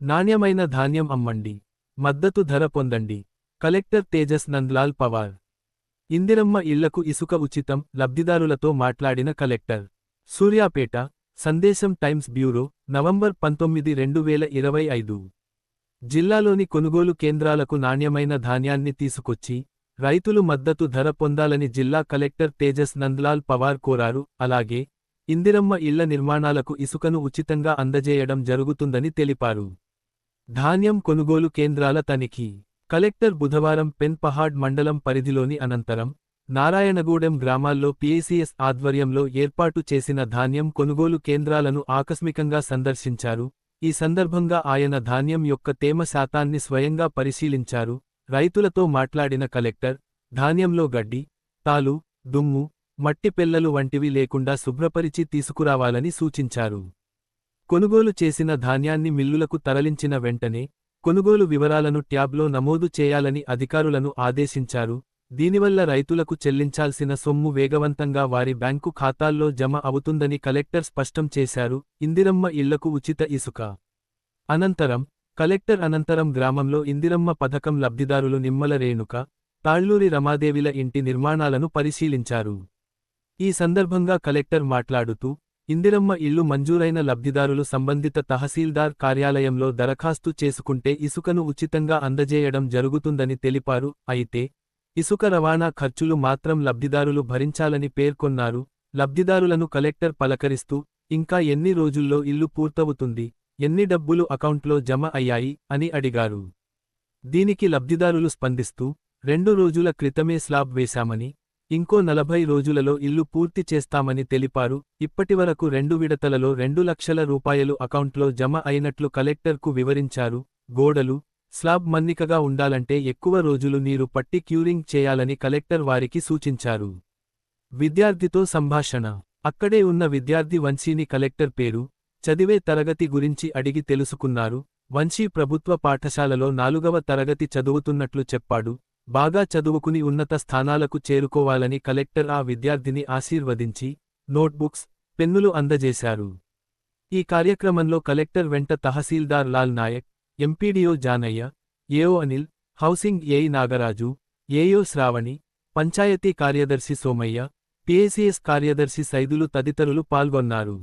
నాణ్యమైన ధాన్యం అమ్మండి. మద్దతు ధర పొందండి. కలెక్టర్ తేజస్ నంద్లాల్ పవార్. ఇందిరమ్మ ఇళ్ళకు ఇసుక ఉచితం లబ్ధిదారులతో మాట్లాడిన కలెక్టర్. సూర్యాపేట సందేశం టైమ్స్ బ్యూరో నవంబర్ పంతొమ్మిది రెండు వేల ఇరవై ఐదు. జిల్లాలోని కొనుగోలు కేంద్రాలకు నాణ్యమైన ధాన్యాన్ని తీసుకొచ్చి రైతులు మద్దతు ధర పొందాలని జిల్లా కలెక్టర్ తేజస్ నంద్లాల్ పవార్ కోరారు. అలాగే ఇందిరమ్మ ఇళ్ళ నిర్మాణాలకు ఇసుకను ఉచితంగా అందజేయడం జరుగుతుందని తెలిపారు. ధాన్యం కొనుగోలు కేంద్రాల తనిఖీ. కలెక్టర్ బుధవారం పెన్పహాడ్ మండలం పరిధిలోని అనంతరం నారాయణగూడెం గ్రామాల్లో పీఏసీఎస్ ఆధ్వర్యంలో ఏర్పాటు చేసిన ధాన్యం కొనుగోలు కేంద్రాలను ఆకస్మికంగా సందర్శించారు. ఈ సందర్భంగా ఆయన ధాన్యం యొక్క తేమ శాతాన్ని స్వయంగా పరిశీలించారు. రైతులతో మాట్లాడిన కలెక్టర్ ధాన్యంలో గడ్డి తాలు దుమ్ము మట్టి పెల్లలు వంటివి లేకుండా శుభ్రపరిచి తీసుకురావాలని సూచించారు. కొనుగోలు చేసిన ధాన్యాన్ని మిల్లులకు తరలించిన వెంటనే కొనుగోలు వివరాలను ట్యాబ్లో నమోదు చేయాలని అధికారులను ఆదేశించారు. దీనివల్ల రైతులకు చెల్లించాల్సిన సొమ్ము వేగవంతంగా వారి బ్యాంకు ఖాతాల్లో జమ అవుతుందని కలెక్టర్ స్పష్టం చేశారు. ఇందిరమ్మ ఇళ్ళకు ఉచిత ఇసుక. అనంతరం కలెక్టర్ అనంతరం గ్రామంలో ఇందిరమ్మ పథకం లబ్ధిదారులు నిమ్మల రేణుక తాళ్ళూరి రమాదేవిల ఇంటి నిర్మాణాలను పరిశీలించారు. ఈ సందర్భంగా కలెక్టర్ మాట్లాడుతూ ఇందిరమ్మ ఇల్లు మంజూరైన లబ్ధిదారులు సంబంధిత తహసీల్దార్ కార్యాలయంలో దరఖాస్తు చేసుకుంటే ఇసుకను ఉచితంగా అందజేయడం జరుగుతుందని తెలిపారు. అయితే ఇసుక రవాణా ఖర్చులు మాత్రం లబ్ధిదారులు భరించాలని పేర్కొన్నారు. లబ్ధిదారులను కలెక్టర్ పలకరిస్తూ ఇంకా ఎన్ని రోజుల్లో ఇల్లు పూర్తవుతుంది? ఎన్ని డబ్బులు అకౌంట్లో జమ అయ్యాయి? అని అడిగారు. దీనికి లబ్ధిదారులు స్పందిస్తూ రెండు రోజుల క్రితమే స్లాబ్ వేశామని ఇంకో నలభై రోజులలో ఇల్లు పూర్తి చేస్తామని తెలిపారు. ఇప్పటివరకు రెండు విడతలలో రెండు లక్షల రూపాయలు అకౌంట్లో జమ అయినట్లు కలెక్టర్కు వివరించారు. గోడలు స్లాబ్ మన్నికగా ఉండాలంటే ఎక్కువ రోజులు నీరు పట్టి క్యూరింగ్ చేయాలని కలెక్టర్ వారికి సూచించారు. విద్యార్థితో సంభాషణ. అక్కడే ఉన్న విద్యార్థి వంశీని కలెక్టర్ పేరు చదివే తరగతి గురించి అడిగి తెలుసుకున్నారు. వంశీ ప్రభుత్వ పాఠశాలలో నాలుగవ తరగతి చదువుతున్నట్లు చెప్పాడు. బాగా చదువుకుని ఉన్నత స్థానాలకు చేరుకోవాలని కలెక్టర్ ఆ విద్యార్థిని ఆశీర్వదించి నోట్బుక్స్ పెన్నులు అందజేశారు. ఈ కార్యక్రమంలో కలెక్టర్ వెంట tahsildar Lal Nayak MPDO Janaiah AO Anil housing AE Nagaraju AO Sravani panchayat కార్యదర్శి సోమయ్య పిఏసీఎస్ కార్యదర్శి సైదులు తదితరులు పాల్గొన్నారు.